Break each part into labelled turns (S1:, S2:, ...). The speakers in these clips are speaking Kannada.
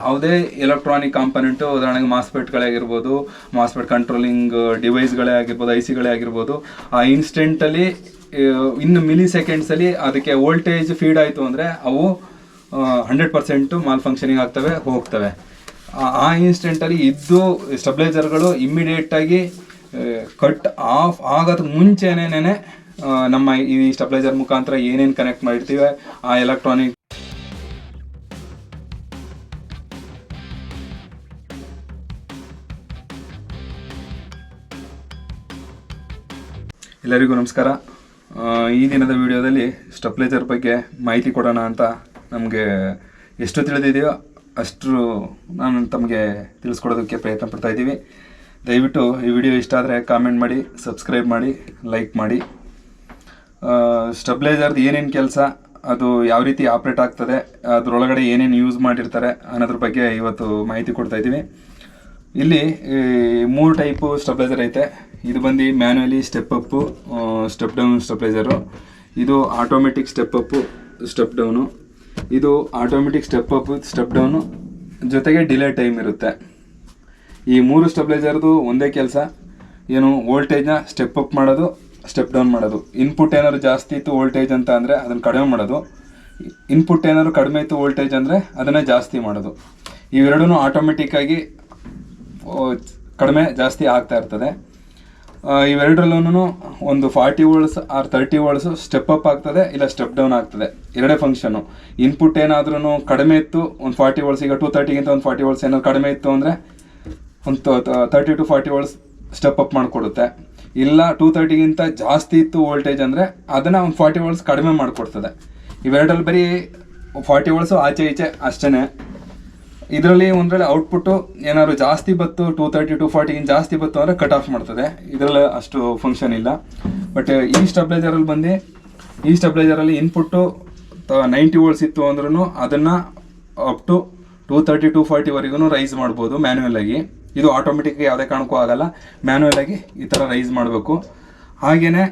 S1: ಯಾವುದೇ ಎಲೆಕ್ಟ್ರಾನಿಕ್ ಕಾಂಪನೆಂಟು ಉದಾಹರಣೆಗೆ ಮಾಸ್ಪೆಟ್ಗಳಾಗಿರ್ಬೋದು ಮಾಸ್ಪೆಟ್ ಕಂಟ್ರೋಲಿಂಗ್ ಡಿವೈಸ್ಗಳೇ ಆಗಿರ್ಬೋದು ಐ ಸಿಗಳೇ ಆಗಿರ್ಬೋದು, ಆ ಇನ್ಸ್ಟೆಂಟಲ್ಲಿ ಇನ್ನು ಮಿಲಿ ಸೆಕೆಂಡ್ಸಲ್ಲಿ ಅದಕ್ಕೆ ವೋಲ್ಟೇಜ್ ಫೀಡ್ ಆಯಿತು ಅಂದರೆ ಅವು ಹಂಡ್ರೆಡ್ ಪರ್ಸೆಂಟು ಮಾಲ್ ಫಂಕ್ಷನಿಂಗ್ ಆಗ್ತವೆ, ಹೋಗ್ತವೆ. ಆ- ಇನ್ಸ್ಟೆಂಟಲ್ಲಿ ಇದ್ದು ಸ್ಟೆಬ್ಲೈಸರ್ಗಳು ಇಮ್ಮಿಡಿಯೇಟಾಗಿ ಕಟ್ ಆಫ್ ಆಗೋದಕ್ಕೆ ಮುಂಚೆನೇ ನಮ್ಮ ಈ ಸ್ಟೆಬ್ಲೈಸರ್ ಮುಖಾಂತರ ಏನೇನು ಕನೆಕ್ಟ್ ಮಾಡಿರ್ತೀವಿ, ಆ ಎಲೆಕ್ಟ್ರಾನಿಕ್ ಎಲ್ಲರಿಗೂ ನಮಸ್ಕಾರ. ಈ ದಿನದ ವಿಡಿಯೋದಲ್ಲಿ ಸ್ಟೆಪ್ಲೈಸರ್ ಬಗ್ಗೆ ಮಾಹಿತಿ ಕೊಡೋಣ ಅಂತ ನಮಗೆ ಎಷ್ಟು ತಿಳಿದಿದೆಯೋ ಅಷ್ಟು ನಾನು ತಮಗೆ ತಿಳಿಸ್ಕೊಡೋದಕ್ಕೆ ಪ್ರಯತ್ನ ಪಡ್ತಾ ಇದ್ದೀವಿ. ದಯವಿಟ್ಟು ಈ ವಿಡಿಯೋ ಇಷ್ಟ ಆದರೆ ಕಾಮೆಂಟ್ ಮಾಡಿ ಸಬ್ಸ್ಕ್ರೈಬ್ ಮಾಡಿ ಲೈಕ್ ಮಾಡಿ. ಸ್ಟೆಪ್ಲೈಜರ್ದು ಏನೇನು ಕೆಲಸ, ಅದು ಯಾವ ರೀತಿ ಆಪ್ರೇಟ್ ಆಗ್ತದೆ, ಅದರೊಳಗಡೆ ಏನೇನು ಯೂಸ್ ಮಾಡಿರ್ತಾರೆ ಅನ್ನೋದ್ರ ಬಗ್ಗೆ ಇವತ್ತು ಮಾಹಿತಿ ಕೊಡ್ತಾ ಇದ್ದೀವಿ. ಇಲ್ಲಿ ಮೂರು ಟೈಪು ಸ್ಟೆಪ್ಲೈಜರ್ ಐತೆ. ಇದು ಬಂದು manually step up step down stabilizer ಇದು automatic step up step down ಇದು automatic step up step down ಜೊತೆಗೆ ಡಿಲೇ ಟೈಮ್ ಇರುತ್ತೆ. ಈ ಮೂರು ಸ್ಟೆಪ್ಲೈಸರ್ದು ಒಂದೇ ಕೆಲಸ, ಏನು ವೋಲ್ಟೇಜ್ನ ಸ್ಟೆಪ್ ಅಪ್ ಮಾಡೋದು ಸ್ಟೆಪ್ ಡೌನ್ ಮಾಡೋದು. ಇನ್ಪುಟ್ ಏನಾದ್ರು ಜಾಸ್ತಿ ಇತ್ತು ವೋಲ್ಟೇಜ್ ಅಂತ ಅಂದರೆ ಅದನ್ನು ಕಡಿಮೆ ಮಾಡೋದು. ಇನ್ಪುಟ್ ಏನಾದ್ರು ಕಡಿಮೆ ಇತ್ತು ವೋಲ್ಟೇಜ್ ಅಂದರೆ ಅದನ್ನೇ ಜಾಸ್ತಿ ಮಾಡೋದು. ಇವೆರಡೂ ಆಟೋಮೆಟಿಕ್ಕಾಗಿ ಕಡಿಮೆ ಜಾಸ್ತಿ ಆಗ್ತಾ ಇರ್ತದೆ. ಇವೆರಡರಲ್ಲೂ ಒಂದು forty volts or thirty volts step up ಆಗ್ತದೆ, ಇಲ್ಲ ಸ್ಟೆಪ್ ಡೌನ್ ಆಗ್ತದೆ. ಎರಡೇ ಫಂಕ್ಷನು ಇನ್ಪುಟ್ ಏನಾದ್ರೂ ಕಡಿಮೆ ಇತ್ತು, ಒಂದು ಫಾರ್ಟಿ ವೋಲ್ಟ್ಸ್ ಈಗ ಟೂ ತರ್ಟಿಗಿಂತ ಒಂದು ಫಾರ್ಟಿ ವೋಲ್ಟ್ಸ್ ಏನಾದ್ರು ಕಡಿಮೆ ಇತ್ತು ಅಂದರೆ ಒಂದು thirty to forty volts step up ಮಾಡಿಕೊಡುತ್ತೆ. ಇಲ್ಲ ಟೂ ತರ್ಟಿಗಿಂತ ಜಾಸ್ತಿ ಇತ್ತು ವೋಲ್ಟೇಜ್ ಅಂದರೆ ಅದನ್ನು ಒಂದು ಫಾರ್ಟಿ ವೋಲ್ಟ್ಸ್ ಕಡಿಮೆ ಮಾಡಿಕೊಡ್ತದೆ. ಇವೆರಡರಲ್ಲಿ ಬರೀ ಫಾರ್ಟಿ ವರ್ಡ್ಸು ಆಚೆ ಈಚೆ ಅಷ್ಟೇ ಇದರಲ್ಲಿ ಒಂದ್ರಲ್ಲಿ ಔಟ್ಪುಟ್ ಏನಾದ್ರು ಜಾಸ್ತಿ ಬತ್ತು ಟೂ ತರ್ಟಿ ಟೂ ಫಾರ್ಟಿಗಿಂತ ಜಾಸ್ತಿ ಬತ್ತು ಅಂದರೆ ಕಟ್ ಆಫ್ ಮಾಡ್ತದೆ. ಇದರಲ್ಲಿ ಅಷ್ಟು ಫಂಕ್ಷನ್ ಇಲ್ಲ. ಬಟ್ ಈ ಸ್ಟೆಬ್ಲೈಸರಲ್ಲಿ ಬಂದು, ಈ ಸ್ಟೆಬ್ಲೈಸರಲ್ಲಿ ಇನ್ಪುಟ್ಟು ನೈಂಟಿ ವೋಲ್ಟ್ಸ್ ಇತ್ತು ಅಂದ್ರೂ ಅದನ್ನು up to two thirty forty ಫಾರ್ಟಿವರೆಗೂ rise ಮಾಡ್ಬೋದು ಮ್ಯಾನ್ಯಲ್ ಆಗಿ. ಇದು ಆಟೋಮೆಟಿಕ್ ಯಾವುದೇ ಕಾರಣಕ್ಕೂ ಆಗಲ್ಲ. ಮ್ಯಾನ್ಯಲ್ ಆಗಿ ಈ ಥರ ರೈಸ್ ಮಾಡಬೇಕು. ಹಾಗೆಯೇ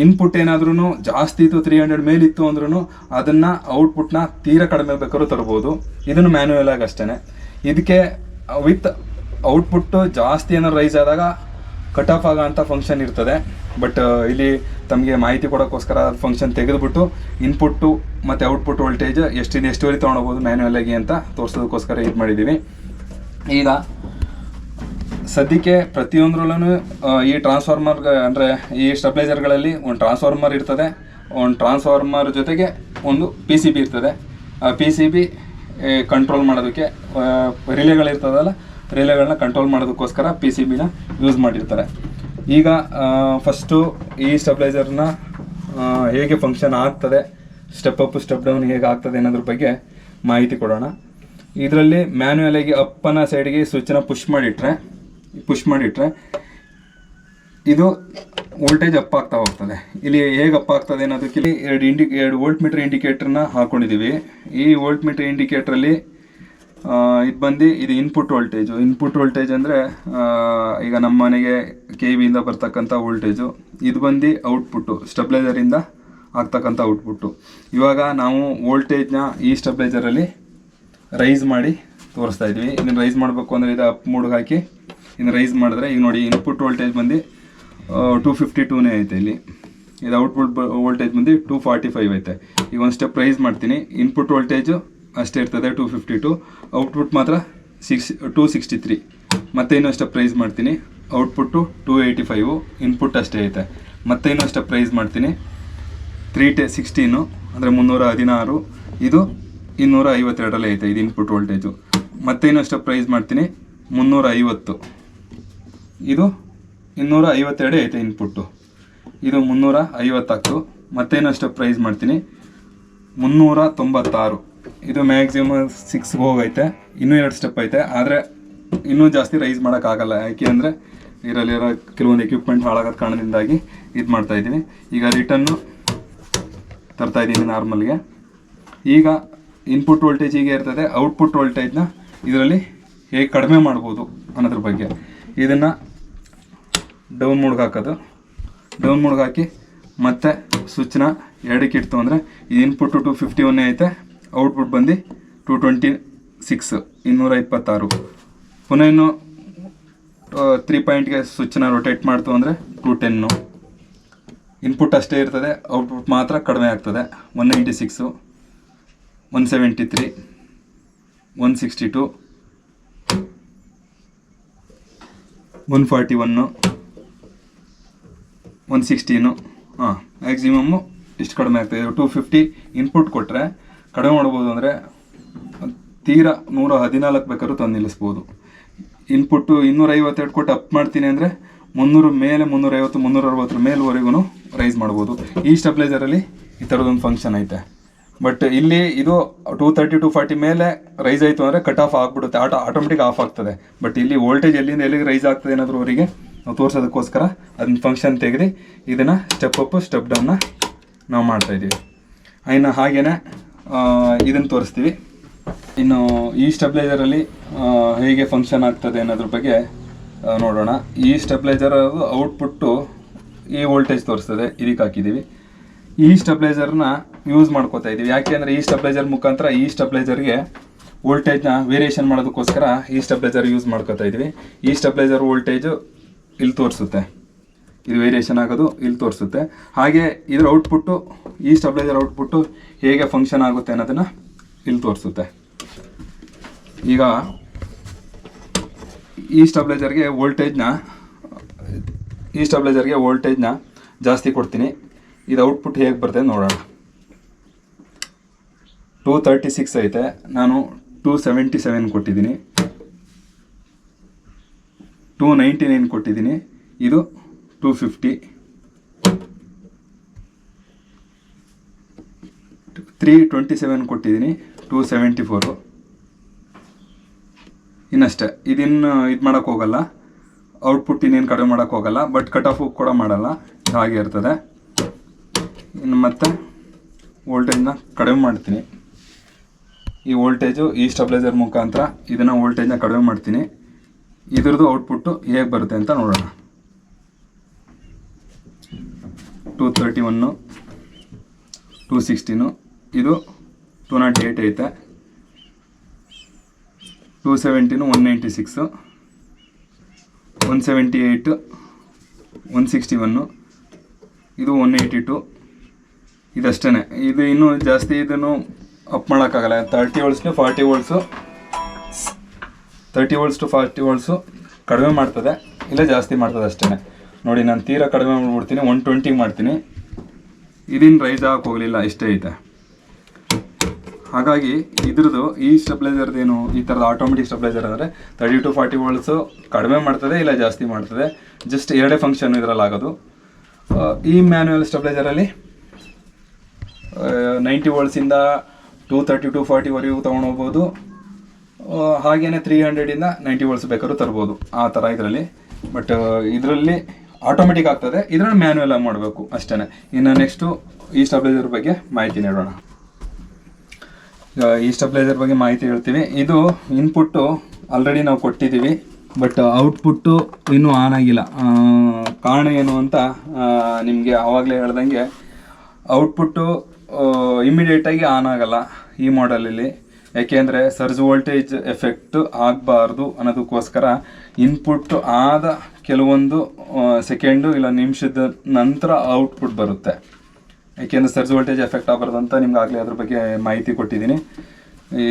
S1: ಇನ್ಪುಟ್ ಏನಾದ್ರೂ ಜಾಸ್ತಿ ಇತ್ತು ತ್ರೀ ಹಂಡ್ರೆಡ್ ಮೇಲಿತ್ತು ಅಂದ್ರೂ ಅದನ್ನು ಔಟ್ಪುಟ್ನ ತೀರಾ ಕಡಿಮೆ ಬೇಕಾದ್ರೂ ತರ್ಬೋದು. ಇದನ್ನು ಮ್ಯಾನ್ಯುವಲ್ ಆಗಿ ಅಷ್ಟೇ ಇದಕ್ಕೆ ವಿತ್ ಔಟ್ಪುಟ್ಟು ಜಾಸ್ತಿ ಏನಾದ್ರು ರೈಸ್ ಆದಾಗ ಕಟ್ ಆಫ್ ಆಗೋ ಅಂಥ ಫಂಕ್ಷನ್ ಇರ್ತದೆ. ಬಟ್ ಇಲ್ಲಿ ತಮಗೆ ಮಾಹಿತಿ ಕೊಡೋಕ್ಕೋಸ್ಕರ ಫಂಕ್ಷನ್ ತೆಗೆದುಬಿಟ್ಟು ಇನ್ಪುಟ್ಟು ಮತ್ತು ಔಟ್ಪುಟ್ ವೋಲ್ಟೇಜ್ ಎಷ್ಟಿದೆ, ಎಷ್ಟುವರೆ ತೊಗೊಳ್ಬೋದು ಮ್ಯಾನ್ಯುವಲ್ ಆಗಿ ಅಂತ ತೋರಿಸೋದಕ್ಕೋಸ್ಕರ ಇದು ಮಾಡಿದ್ದೀವಿ ಈಗ ಸದ್ಯಕ್ಕೆ ಪ್ರತಿಯೊಂದರಲ್ಲೂ ಈ ಟ್ರಾನ್ಸ್ಫಾರ್ಮರ್ ಅಂದರೆ ಈ ಸ್ಟೆಬ್ಲೈಸರ್ಗಳಲ್ಲಿ ಒಂದು ಟ್ರಾನ್ಸ್ಫಾರ್ಮರ್ ಇರ್ತದೆ. ಒಂದು ಟ್ರಾನ್ಸ್ಫಾರ್ಮರ್ ಜೊತೆಗೆ ಒಂದು ಪಿ ಸಿ ಬಿ ಇರ್ತದೆ. ಆ ಪಿ ಸಿ ಬಿ ಕಂಟ್ರೋಲ್ ಮಾಡೋದಕ್ಕೆ ರಿಲೇಗಳಿರ್ತದಲ್ಲ ರಿಲೇಗಳನ್ನ ಕಂಟ್ರೋಲ್ ಮಾಡೋದಕ್ಕೋಸ್ಕರ ಪಿ ಸಿ ಬಿನ ಯೂಸ್ ಮಾಡಿರ್ತಾರೆ. ಈಗ ಫಸ್ಟು ಈ ಸ್ಟೆಬ್ಲೈಸರ್ನ ಹೇಗೆ ಫಂಕ್ಷನ್ ಆಗ್ತದೆ ಸ್ಟೆಪ್ ಅಪ್ ಸ್ಟೆಪ್ ಡೌನ್ ಹೇಗೆ ಆಗ್ತದೆ ಅನ್ನೋದ್ರ ಬಗ್ಗೆ ಮಾಹಿತಿ ಕೊಡೋಣ. ಇದರಲ್ಲಿ ಮ್ಯಾನ್ಯಲ್ ಆಗಿ ಅಪ್ಪನ ಸೈಡ್ಗೆ ಸ್ವಿಚ್ನ ಪುಷ್ ಮಾಡಿಟ್ರೆ ಪುಷ್ ಮಾಡಿಟ್ರೆ ಇದು ವೋಲ್ಟೇಜ್ ಅಪ್ ಆಗ್ತಾ ಹೋಗ್ತದೆ. ಇಲ್ಲಿ ಹೇಗೆ ಅಪ್ ಆಗ್ತದೆ ಅನ್ನೋದಕ್ಕೆ ಇಲ್ಲಿ ಎರಡು ಇಂಡಿ, ಎರಡು ವೋಲ್ಟ್ ಮೀಟರ್ ಇಂಡಿಕೇಟ್ರನ್ನ ಹಾಕ್ಕೊಂಡಿದ್ದೀವಿ ಈ ವೋಲ್ಟ್ ಮೀಟರ್ ಇಂಡಿಕೇಟ್ರಲ್ಲಿ ಇದು ಬಂದು ಇದು ಇನ್ಪುಟ್ ವೋಲ್ಟೇಜು ಇನ್ಪುಟ್ ವೋಲ್ಟೇಜ್ ಅಂದರೆ ಈಗ ನಮ್ಮ ಮನೆಗೆ ಕೆ ವಿಯಿಂದ ಬರ್ತಕ್ಕಂಥ ವೋಲ್ಟೇಜು ಇದು ಬಂದು ಔಟ್ಪುಟ್ಟು ಸ್ಟೆಬ್ಲೈಸರಿಂದ ಆಗ್ತಕ್ಕಂಥ ಔಟ್ಪುಟ್ಟು ಇವಾಗ ನಾವು ವೋಲ್ಟೇಜ್ನ ಈ ಸ್ಟೆಬ್ಲೈಸರಲ್ಲಿ ರೈಸ್ ಮಾಡಿ ತೋರಿಸ್ತಾ ಇದ್ವಿ. ಇದನ್ನು ರೈಸ್ ಮಾಡಬೇಕು ಅಂದರೆ ಇದು ಅಪ್ ಮೂಡ್ಗೆ ಹಾಕಿ ಇನ್ನು ರೈಸ್ ಮಾಡಿದ್ರೆ, ಈಗ ನೋಡಿ ಇನ್ಪುಟ್ ವೋಲ್ಟೇಜ್ ಬಂದು ಟೂ ಫಿಫ್ಟಿ ಟೂನೇ ಐತೆ ಇಲ್ಲಿ. ಇದು ಔಟ್ಪುಟ್ ವೋಲ್ಟೇಜ್ ಬಂದು ಟೂ ಫಾರ್ಟಿ ಫೈವ್ ಐತೆ. ಈಗ ಒಂದು ಸ್ಟೆಪ್ ರೈಸ್ ಮಾಡ್ತೀನಿ. ಇನ್ಪುಟ್ ವೋಲ್ಟೇಜು ಅಷ್ಟೇ ಇರ್ತದೆ ಟೂ ಫಿಫ್ಟಿ ಟು ಔಟ್ಪುಟ್ ಮಾತ್ರ ಸಿಕ್ಸ್ ಟೂ ಸಿಕ್ಸ್ಟಿ ತ್ರೀ ಮತ್ತೆ ಇನ್ನೊಂದು ಸ್ಟೆಪ್ ರೈಸ್ ಮಾಡ್ತೀನಿ. Output two eighty five input ಅಷ್ಟೇ ಐತೆ. ಮತ್ತೆ ಇನ್ನೊಂದು ಸ್ಟೆಪ್ ರೈಸ್ ಮಾಡ್ತೀನಿ. ತ್ರೀ ಟೆ ಸಿಕ್ಸ್ಟೀನು ಅಂದರೆ ಮುನ್ನೂರ ಹದಿನಾರು. ಇದು ಇನ್ನೂರ ಐವತ್ತೆರಡರಲ್ಲಿ ಐತೆ, ಇದು ಇನ್ಪುಟ್ ವೋಲ್ಟೇಜು ಮತ್ತೆ ಇನ್ನೊಂದು ಸ್ಟೆಪ್ ರೈಸ್ ಮಾಡ್ತೀನಿ. ಮುನ್ನೂರ ಐವತ್ತು. ಇದು ಇನ್ನೂರ ಐವತ್ತೆರಡು ಐತೆ ಇನ್ಪುಟ್ಟು ಇದು ಮುನ್ನೂರ ಐವತ್ತಾಗ್ತು ಮತ್ತೇನಷ್ಟು ಪ್ರೈಸ್ ಮಾಡ್ತೀನಿ? ಮುನ್ನೂರ ತೊಂಬತ್ತಾರು ಇದು ಮ್ಯಾಕ್ಸಿಮಮ್ ಸಿಕ್ಸ್ಗೆ ಹೋಗೈತೆ. ಇನ್ನೂ ಎರಡು ಸ್ಟೆಪ್ ಐತೆ. ಆದರೆ ಇನ್ನೂ ಜಾಸ್ತಿ ರೈಸ್ ಮಾಡೋಕ್ಕಾಗಲ್ಲ. ಯಾಕೆ ಅಂದರೆ ಇದರಲ್ಲಿರೋ ಕೆಲವೊಂದು ಎಕ್ವಿಪ್ಮೆಂಟ್ ಹಾಳಾಗೋದು ಕಾರಣದಿಂದಾಗಿ ಇದು ಮಾಡ್ತಾ ಇದ್ದೀನಿ. ಈಗ ರಿಟರ್ನು ತರ್ತಾ ಇದ್ದೀನಿ ನಾರ್ಮಲ್ಗೆ ಈಗ ಇನ್ಪುಟ್ ವೋಲ್ಟೇಜ್ ಹೀಗೆ ಇರ್ತದೆ. ಔಟ್ಪುಟ್ ವೋಲ್ಟೇಜ್ನ ಇದರಲ್ಲಿ ಹೇಗೆ ಕಡಿಮೆ ಮಾಡ್ಬೋದು ಅನ್ನೋದ್ರ ಬಗ್ಗೆ. ಇದನ್ನು ಡೌನ್ ಮೋಡ್ಗೆ ಹಾಕೋದು. ಡೌನ್ ಮೋಡ್ಗೆ ಹಾಕಿ ಮತ್ತೆ ಸ್ವಿಚ್ನ ಎರಡಕ್ಕೆ ಇಡ್ತು ಅಂದರೆ ಇನ್ಪುಟ್ಟು ಟು ಫಿಫ್ಟಿ ಒನ್ನೇ ಐತೆ ಔಟ್ಪುಟ್ ಬಂದು ಟು ಟ್ವೆಂಟಿ ಸಿಕ್ಸ್ ಇನ್ನೂರ ಇಪ್ಪತ್ತಾರು ಪುನಃ ಇನ್ನು ತ್ರೀ ಪಾಯಿಂಟ್ಗೆ ಸ್ವಿಚ್ನ ರೊಟೇಟ್ ಮಾಡ್ತು ಅಂದರೆ ಟು ಟೆನ್ನು ಇನ್ಪುಟ್ ಅಷ್ಟೇ ಇರ್ತದೆ ಔಟ್ಪುಟ್ ಮಾತ್ರ ಕಡಿಮೆ ಆಗ್ತದೆ. One ninety six one seventy three one sixty two one forty one one sixteen ಹಾಂ ಮ್ಯಾಕ್ಸಿಮಮ್ಮು ಇಷ್ಟು ಕಡಿಮೆ ಆಗ್ತದೆ ಟೂ ಫಿಫ್ಟಿ ಇನ್ಪುಟ್ ಕೊಟ್ಟರೆ ಕಡಿಮೆ ಮಾಡ್ಬೋದು ಅಂದರೆ ತೀರಾ ನೂರ ಹದಿನಾಲ್ಕು ಬೇಕಾದ್ರೂ ತಂದು ನಿಲ್ಲಿಸ್ಬೋದು. ಇನ್ಪುಟ್ಟು ಇನ್ನೂರೈವತ್ತೆರಡು ಕೊಟ್ಟು ಅಪ್ ಮಾಡ್ತೀನಿ ಅಂದರೆ ಮುನ್ನೂರು ಮೇಲೆ ಮುನ್ನೂರೈವತ್ತು ಮುನ್ನೂರ ಅರವತ್ತರ ಮೇಲ್ವರೆಗೂ ರೈಸ್ ಮಾಡ್ಬೋದು. ಈ ಸ್ಟೆಬ್ಲೈಸರಲ್ಲಿ ಈ ಥರದೊಂದು ಫಂಕ್ಷನ್ ಐತೆ. ಬಟ್ ಇಲ್ಲಿ ಇದು ಟೂ ತರ್ಟಿ ಟು ಫಾರ್ಟಿ ಮೇಲೆ ರೈಸ್ ಆಯಿತು ಅಂದರೆ ಕಟ್ ಆಫ್ ಆಗಿಬಿಡುತ್ತೆ. ಆಟೋ ಆಟೋಮೆಟಿಕ್ ಆಫ್ ಆಗ್ತದೆ. ಬಟ್ ಇಲ್ಲಿ ವೋಲ್ಟೇಜ್ ಎಲ್ಲಿಂದ ಎಲ್ಲಿಗೆ ರೈಸ್ ಆಗ್ತದೆ ಏನಾದರೂ ಅವರಿಗೆ ನಾವು ತೋರಿಸೋದಕ್ಕೋಸ್ಕರ ಅದನ್ನ ಫಂಕ್ಷನ್ ತೆಗೆದು ಇದನ್ನು ಸ್ಟೆಪ್ ಅಪ್ ಸ್ಟೆಪ್ ಡೌನ್ನ ನಾವು ಮಾಡ್ತಾ ಇದ್ದೀವಿ. ಇನ್ನು ಹಾಗೆಯೇ ಇದನ್ನು ತೋರಿಸ್ತೀವಿ. ಇನ್ನು ಈ ಸ್ಟೆಬ್ಲೈಸರಲ್ಲಿ ಹೇಗೆ ಫಂಕ್ಷನ್ ಆಗ್ತದೆ ಅನ್ನೋದ್ರ ಬಗ್ಗೆ ನೋಡೋಣ. ಈ ಸ್ಟೆಬ್ಲೈಸರ್ ಔಟ್ಪುಟ್ಟು ಈ ವೋಲ್ಟೇಜ್ ತೋರಿಸ್ತದೆ, ಇದಕ್ಕೆ ಹಾಕಿದ್ದೀವಿ. ಈ ಸ್ಟೆಬ್ಲೈಸರ್ನ ಯೂಸ್ ಮಾಡ್ಕೋತಾ ಇದ್ದೀವಿ. ಯಾಕೆ ಅಂದರೆ ಈ ಸ್ಟೆಬ್ಲೈಸರ್ ಮುಖಾಂತರ ಈ ಸ್ಟೆಬ್ಲೈಸರ್ಗೆ ವೋಲ್ಟೇಜ್ನ ವೇರಿಯೇಷನ್ ಮಾಡೋದಕ್ಕೋಸ್ಕರ ಈ ಸ್ಟೆಬ್ಲೈಸರ್ ಯೂಸ್ ಮಾಡ್ಕೋತಾ ಇದ್ದೀವಿ. ಈ ಸ್ಟೆಬ್ಲೈಸರ್ ವೋಲ್ಟೇಜು ಇಲ್ಲಿ ತೋರಿಸುತ್ತೆ. ಇದು ವೇರಿಯೇಷನ್ ಆಗೋದು ಇಲ್ಲಿ ತೋರಿಸುತ್ತೆ. ಹಾಗೆ ಇದರ ಔಟ್ಪುಟ್ಟು ಈ ಸ್ಟೆಬ್ಲೈಸರ್ ಔಟ್ಪುಟ್ಟು ಹೇಗೆ ಫಂಕ್ಷನ್ ಆಗುತ್ತೆ ಅನ್ನೋದನ್ನು ಇಲ್ಲಿ ತೋರಿಸುತ್ತೆ. ಈಗ ಈ ಸ್ಟೆಬ್ಲೈಸರ್ಗೆ ವೋಲ್ಟೇಜ್ನ ಈ ಸ್ಟೆಬ್ಲೈಸರ್ಗೆ ವೋಲ್ಟೇಜ್ನ ಜಾಸ್ತಿ ಕೊಡ್ತೀನಿ. ಇದು ಔಟ್ಪುಟ್ ಹೇಗೆ ಬರ್ತದೆ ನೋಡೋಣ. ಟೂ ತರ್ಟಿ ಸಿಕ್ಸ್ ಐತೆ. ನಾನು ಟೂ ಸೆವೆಂಟಿ ಸೆವೆನ್ ಕೊಟ್ಟಿದ್ದೀನಿ. ಟೂ ನೈಂಟಿ ನೈನ್ ಕೊಟ್ಟಿದ್ದೀನಿ. ಇದು two fifty three twenty seven ಕೊಟ್ಟಿದ್ದೀನಿ ಟೂ ಸೆವೆಂಟಿ ಫೋರು ಇನ್ನಷ್ಟೇ, ಇದಿನ್ನು ಇದು ಮಾಡೋಕ್ಕೆ ಹೋಗಲ್ಲ. ಔಟ್ಪುಟ್ ಇನ್ನೇನು ಕಡಿಮೆ ಮಾಡೋಕ್ಕೆ ಹೋಗಲ್ಲ ಬಟ್ ಕಟ್ ಆಫ್ ಕೂಡ ಮಾಡಲ್ಲ. ಹಾಗೆ ಇರ್ತದೆ. ಇನ್ನು ಮತ್ತೆ ವೋಲ್ಟೇಜ್ನ ಕಡಿಮೆ ಮಾಡ್ತೀನಿ. ಈ ವೋಲ್ಟೇಜು ಈ ಸ್ಟೆಬ್ಲೈಸರ್ ಮುಖಾಂತರ ಇದನ್ನು ವೋಲ್ಟೇಜ್ನ ಕಡಿಮೆ ಮಾಡ್ತೀನಿ. ಇದ್ರದ್ದು ಔಟ್ಪುಟ್ಟು ಹೇಗೆ ಬರುತ್ತೆ ಅಂತ ನೋಡೋಣ. Two thirty one two sixteen ಇದು ಟೂ ನಾಟ್ ಏಯ್ಟ್ ಐತೆ. Two seventeen one ninety six one seventy eight one sixty one ಇದು ಒನ್ ಏಯ್ಟಿ ಟು ಇದಷ್ಟೇ ಇದು ಇನ್ನೂ ಜಾಸ್ತಿ ಇದನ್ನು ಅಪ್ ಮಾಡೋಕ್ಕಾಗಲ್ಲ. Thirty ವೋಲ್ಟ್ಸ್ನು forty volts thirty volts to forty volts ಕಡಿಮೆ ಮಾಡ್ತದೆ, ಇಲ್ಲ ಜಾಸ್ತಿ ಮಾಡ್ತದೆ ಅಷ್ಟೇ ನೋಡಿ, ನಾನು ತೀರಾ ಕಡಿಮೆ ಮಾಡ್ಬಿಡ್ತೀನಿ ಒನ್ ಟ್ವೆಂಟಿಗೆ ಮಾಡ್ತೀನಿ. ಇದನ್ನು ರೈಸ್ ಆಗಕ್ಕೆ ಹೋಗಲಿಲ್ಲ, ಇಷ್ಟೇ ಐತೆ. ಹಾಗಾಗಿ ಇದ್ರದ್ದು ಈ ಸ್ಟೆಬ್ಲೈಸರ್ದು ಏನು, ಈ ಥರದ ಆಟೋಮೆಟಿಕ್ ಸ್ಟೆಬ್ಲೈಸರ್ ಅಂದರೆ ತರ್ಟಿ ಟು ಫಾರ್ಟಿ ವೋಲ್ಟ್ಸು ಕಡಿಮೆ ಮಾಡ್ತದೆ, ಇಲ್ಲ ಜಾಸ್ತಿ ಮಾಡ್ತದೆ. ಜಸ್ಟ್ ಎರಡೇ ಫಂಕ್ಷನ್ ಇದರಲ್ಲಿ ಆಗೋದು. ಈ ಮ್ಯಾನ್ಯಲ್ ಸ್ಟೆಬ್ಲೈಸರಲ್ಲಿ ನೈಂಟಿ ವೋಲ್ಟ್ಸಿಂದ ಟೂ ತರ್ಟಿ ಟು ಫಾರ್ಟಿವರೆಗೂ ತೊಗೊಂಡೋಗ್ಬೋದು ಹಾಗೇನೆ ತ್ರೀ ಹಂಡ್ರೆಡಿಂದ ನೈಂಟಿ ವೋಲ್ಟ್ಸ್ ಬೇಕಾದ್ರೂ ತರ್ಬೋದು. ಆ ಥರ ಇದರಲ್ಲಿ. ಬಟ್ ಇದರಲ್ಲಿ ಆಟೋಮೆಟಿಕ್ ಆಗ್ತದೆ. ಇದರಲ್ಲಿ ಮ್ಯಾನ್ಯಲ್ ಆಗಿ ಮಾಡಬೇಕು ಅಷ್ಟೇ ಇನ್ನು ನೆಕ್ಸ್ಟು ಈ ಸ್ಟೆಬ್ಲೈಸರ್ ಬಗ್ಗೆ ಮಾಹಿತಿ ನೀಡೋಣ. ಈ ಸ್ಟೆಬ್ಲೈಸರ್ ಬಗ್ಗೆ ಮಾಹಿತಿ ಹೇಳ್ತೀವಿ. ಇದು ಇನ್ಪುಟ್ಟು ಆಲ್ರೆಡಿ ನಾವು ಕೊಟ್ಟಿದ್ದೀವಿ. ಬಟ್ ಔಟ್ಪುಟ್ಟು ಇನ್ನೂ ಆನ್ ಆಗಿಲ್ಲ. ಕಾರಣ ಏನು ಅಂತ ನಿಮಗೆ ಆವಾಗಲೇ ಹೇಳ್ದಂಗೆ ಔಟ್ಪುಟ್ಟು ಇಮಿಡಿಯೇಟಾಗಿ ಆನ್ ಆಗಲ್ಲ ಈ ಮಾಡೆಲಲ್ಲಿ ಯಾಕೆಂದರೆ ಸರ್ಜ್ ವೋಲ್ಟೇಜ್ ಎಫೆಕ್ಟ್ ಆಗಬಾರ್ದು ಅನ್ನೋದಕ್ಕೋಸ್ಕರ ಇನ್ಪುಟ್ ಆದ ಕೆಲವೊಂದು ಸೆಕೆಂಡು ಇಲ್ಲ ನಿಮಿಷದ ನಂತರ ಔಟ್ಪುಟ್ ಬರುತ್ತೆ. ಯಾಕೆಂದರೆ ಸರ್ಜ್ ವೋಲ್ಟೇಜ್ ಎಫೆಕ್ಟ್ ಆಗಬಾರ್ದು ಅಂತ ನಿಮ್ಗೆ ಆಗಲೇ ಅದ್ರ ಬಗ್ಗೆ ಮಾಹಿತಿ ಕೊಟ್ಟಿದ್ದೀನಿ.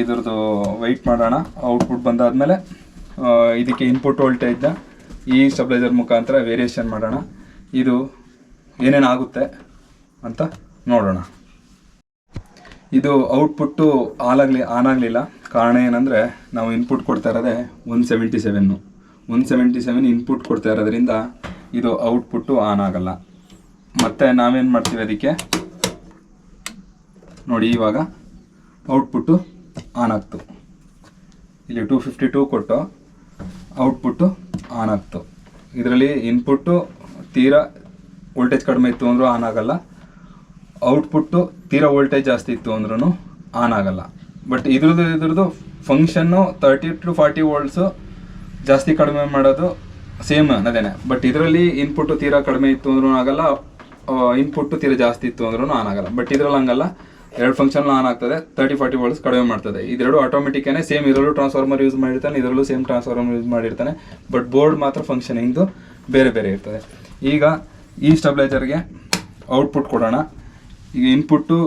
S1: ಇದ್ರದ್ದು ವೆಯ್ಟ್ ಮಾಡೋಣ. ಔಟ್ಪುಟ್ ಬಂದಾದಮೇಲೆ ಇದಕ್ಕೆ ಇನ್ಪುಟ್ ವೋಲ್ಟೇಜ್ನ ಈ ಸ್ಟೆಬ್ಲೈಸರ್ ಮುಖಾಂತರ ವೇರಿಯೇಷನ್ ಮಾಡೋಣ. ಇದು ಏನೇನಾಗುತ್ತೆ ಅಂತ ನೋಡೋಣ. ಇದು ಔಟ್ಪುಟ್ಟು ಆಲಾಗಲಿ ಆನ್ ಆಗಲಿಲ್ಲ ಕಾರಣ ಏನಂದರೆ, ನಾವು ಇನ್ಪುಟ್ ಕೊಡ್ತಾ ಇರೋದೇ one seventy seven one seventy seven input ಕೊಡ್ತಾ ಇರೋದ್ರಿಂದ ಇದು ಔಟ್ಪುಟ್ಟು ಆನ್ ಆಗಲ್ಲ ಮತ್ತು ನಾವೇನು ಮಾಡ್ತೀವಿ ಅದಕ್ಕೆ? ನೋಡಿ, ಇವಾಗ ಔಟ್ಪುಟ್ಟು ಆನ್ ಆಗ್ತು ಇಲ್ಲಿ ಟೂ ಫಿಫ್ಟಿ ಟೂ ಕೊಟ್ಟು ಔಟ್ಪುಟ್ಟು ಆನ್ ಆಗ್ತು ಇದರಲ್ಲಿ ಇನ್ಪುಟ್ಟು ತೀರಾ ವೋಲ್ಟೇಜ್ ಕಡಿಮೆ ಇತ್ತು ಅಂದರೂ ಆನ್ ಆಗಲ್ಲ ಔಟ್ಪುಟ್ಟು ತೀರಾ ವೋಲ್ಟೇಜ್ ಜಾಸ್ತಿ ಇತ್ತು ಅಂದ್ರೂ ಆನ್ ಆಗಲ್ಲ. ಬಟ್ ಇದ್ರದ್ದು ಇದ್ರದ್ದು function thirty to forty volts ಜಾಸ್ತಿ ಕಡಿಮೆ ಮಾಡೋದು ಸೇಮ್ ಅನ್ನೋದೇನೆ. ಬಟ್ ಇದರಲ್ಲಿ ಇನ್ಪುಟ್ಟು ತೀರಾ ಕಡಿಮೆ ಇತ್ತು ಅಂದ್ರೂ ಆಗಲ್ಲ ಇನ್ಪುಟ್ಟು ತೀರಾ ಜಾಸ್ತಿ ಇತ್ತು ಅಂದ್ರೂ ಆನ್ ಆಗಲ್ಲ. ಬಟ್ ಇದರಲ್ಲಿ ಹಂಗಲ್ಲ. ಎರಡು ಫಂಕ್ಷನ್ ಆನ್ ಆಗ್ತದೆ ತರ್ಟಿ ಫಾರ್ಟಿ ವೋಲ್ಟ್ಸ್ ಕಡಿಮೆ ಮಾಡ್ತದೆ. ಇದೆರಡು ಆಟೋಮೆಟಿಕ್ಕೇ ಸೇಮ್ ಇದರಲ್ಲೂ ಟ್ರಾನ್ಸ್ಫಾರ್ಮರ್ ಯೂಸ್ ಮಾಡಿರ್ತಾನೆ, ಇದರಲ್ಲೂ ಸೇಮ್ ಟ್ರಾನ್ಸ್ಫಾರ್ಮರ್ ಯೂಸ್ ಮಾಡಿರ್ತಾನೆ. ಬಟ್ ಬೋರ್ಡ್ ಮಾತ್ರ ಫಂಕ್ಷನಿಂಗ್ದು ಬೇರೆ ಬೇರೆ ಇರ್ತದೆ. ಈಗ ಈ ಸ್ಟೆಬ್ಲೈಸರ್ಗೆ ಔಟ್ಪುಟ್ ಕೊಡೋಣ. ಈಗ ಇನ್ಪುಟ್ಟು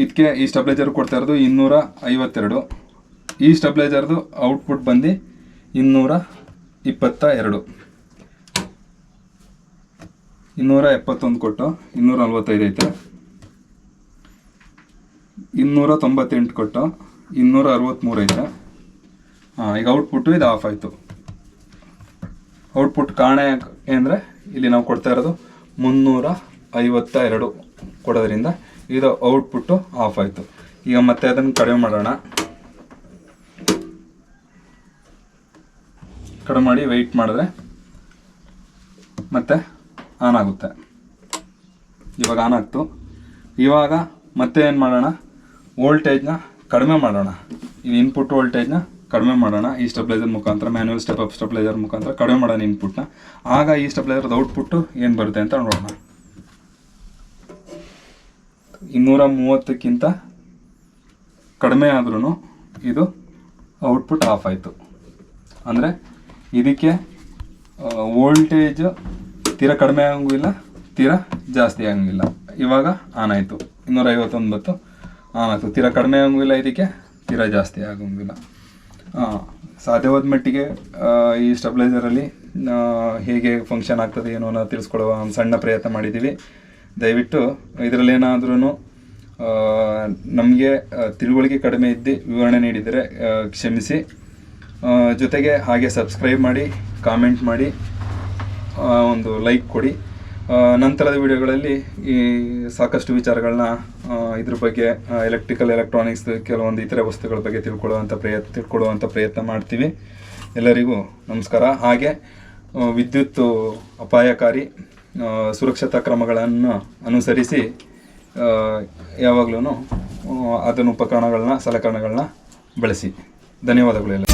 S1: ಇದಕ್ಕೆ ಈ ಸ್ಟೆಬ್ಲೈಜರ್ ಕೊಡ್ತಾ ಇರೋದು ಇನ್ನೂರ ಐವತ್ತೆರಡು ಈ ಸ್ಟೆಬ್ಲೈಜರ್ದು ಔಟ್ಪುಟ್ ಬಂದು ಇನ್ನೂರ ಇಪ್ಪತ್ತ ಎರಡು ಇನ್ನೂರ ಎಪ್ಪತ್ತೊಂದು ಕೊಟ್ಟು ಇನ್ನೂರ ನಲ್ವತ್ತೈದು ಐತೆ. ಇನ್ನೂರ ತೊಂಬತ್ತೆಂಟು ಕೊಟ್ಟು ಇನ್ನೂರ ಅರವತ್ತ್ಮೂರು ಐತೆ. ಹಾಂ, ಈಗ ಔಟ್ಪುಟ್ಟು ಇದು ಆಫ್ ಆಯಿತು. ಔಟ್ಪುಟ್ ಕಾರಣ ಅಂದರೆ ಇಲ್ಲಿ ನಾವು ಕೊಡ್ತಾ ಇರೋದು ಮುನ್ನೂರ ಐವತ್ತ ಎರಡು ಕೊಡೋದ್ರಿಂದ ಇದು ಔಟ್ಪುಟ್ಟು ಆಫ್ ಆಯಿತು. ಈಗ ಮತ್ತೆ ಅದನ್ನು ಕಡಿಮೆ ಮಾಡೋಣ. ಕಡಿಮೆ ಮಾಡಿ ವೆಯ್ಟ್ ಮಾಡಿದ್ರೆ ಮತ್ತೆ ಆನ್ ಆಗುತ್ತೆ. ಇವಾಗ ಆನ್ ಆಗ್ತು. ಇವಾಗ ಮತ್ತೆ ಏನು ಮಾಡೋಣ? ವೋಲ್ಟೇಜ್ನ ಕಡಿಮೆ ಮಾಡೋಣ. ಈ ಇನ್ಪುಟ್ ವೋಲ್ಟೇಜ್ನ ಕಡಿಮೆ ಮಾಡೋಣ. ಈ ಸ್ಟೆಪ್ಲೈಸರ್ ಮುಖಾಂತರ ಮ್ಯಾನ್ಯಲ್ ಸ್ಟೆಪ್ ಅಪ್ ಸ್ಟೆಪ್ಲೈಸರ್ ಮುಖಾಂತರ ಕಡಿಮೆ ಮಾಡೋಣ ಇನ್ಪುಟ್ನ ಆಗ ಈ ಸ್ಟೆಪ್ಲೈಸರ್ದು ಔಟ್ಪುಟ್ಟು ಏನು ಬರುತ್ತೆ ಅಂತ ನೋಡೋಣ. ಇನ್ನೂರ ಮೂವತ್ತಕ್ಕಿಂತ ಕಡಿಮೆ ಆದ್ರೂ ಇದು ಔಟ್ಪುಟ್ ಆಫ್ ಆಯಿತು. ಅಂದರೆ ಇದಕ್ಕೆ ವೋಲ್ಟೇಜ್ ತೀರ ಕಡಿಮೆ ಆಗಂಗಿಲ್ಲ ತೀರ ಜಾಸ್ತಿ ಆಗಂಗಿಲ್ಲ ಇವಾಗ ಆನ್ ಆಯಿತು. ಇನ್ನೂರ ಐವತ್ತೊಂಬತ್ತು ಆನ್ ಆಯಿತು. ತೀರ ಕಡಿಮೆ ಆಗಂಗಿಲ್ಲ ಇದಕ್ಕೆ, ತೀರ ಜಾಸ್ತಿ ಆಗಂಗಿಲ್ಲ ಸಾಧ್ಯವಾದ ಮಟ್ಟಿಗೆ ಈ ಸ್ಟೆಬ್ಲೈಸರಲ್ಲಿ ಹೇಗೆ ಫಂಕ್ಷನ್ ಆಗ್ತದೆ ಏನೋ ಅನ್ನೋದು ತಿಳಿಸ್ಕೊಡುವ ಒಂದು ಸಣ್ಣ ಪ್ರಯತ್ನ ಮಾಡಿದ್ದೀವಿ. ದಯವಿಟ್ಟು ಇದರಲ್ಲಿ ಏನಾದ್ರೂ ನಮಗೆ ತಿಳುವಳಿಕೆ ಕಡಿಮೆ ಇದ್ದು ವಿವರಣೆ ನೀಡಿದರೆ ಕ್ಷಮಿಸಿ. ಜೊತೆಗೆ ಹಾಗೆ ಸಬ್ಸ್ಕ್ರೈಬ್ ಮಾಡಿ, ಕಾಮೆಂಟ್ ಮಾಡಿ ಒಂದು ಲೈಕ್ ಕೊಡಿ. ನಂತರದ ವಿಡಿಯೋಗಳಲ್ಲಿ ಈ ಸಾಕಷ್ಟು ವಿಚಾರಗಳನ್ನ ಇದ್ರ ಬಗ್ಗೆ ಎಲೆಕ್ಟ್ರಿಕಲ್ ಎಲೆಕ್ಟ್ರಾನಿಕ್ಸ್ ಕೆಲವೊಂದು ಇತರೆ ವಸ್ತುಗಳ ಬಗ್ಗೆ ತಿಳ್ಕೊಳ್ಳುವಂಥ ಪ್ರಯತ್ನ ತಿಳ್ಕೊಳ್ಳುವಂಥ ಪ್ರಯತ್ನ ಮಾಡ್ತೀವಿ. ಎಲ್ಲರಿಗೂ ನಮಸ್ಕಾರ. ಹಾಗೆ ವಿದ್ಯುತ್ ಅಪಾಯಕಾರಿ ಸುರಕ್ಷತಾ ಕ್ರಮಗಳನ್ನು ಅನುಸರಿಸಿ ಯಾವಾಗಲೂ ಅದನ್ನು ಉಪಕರಣಗಳನ್ನ ಸಲಕರಣೆಗಳನ್ನ ಬಳಸಿ. ಧನ್ಯವಾದಗಳು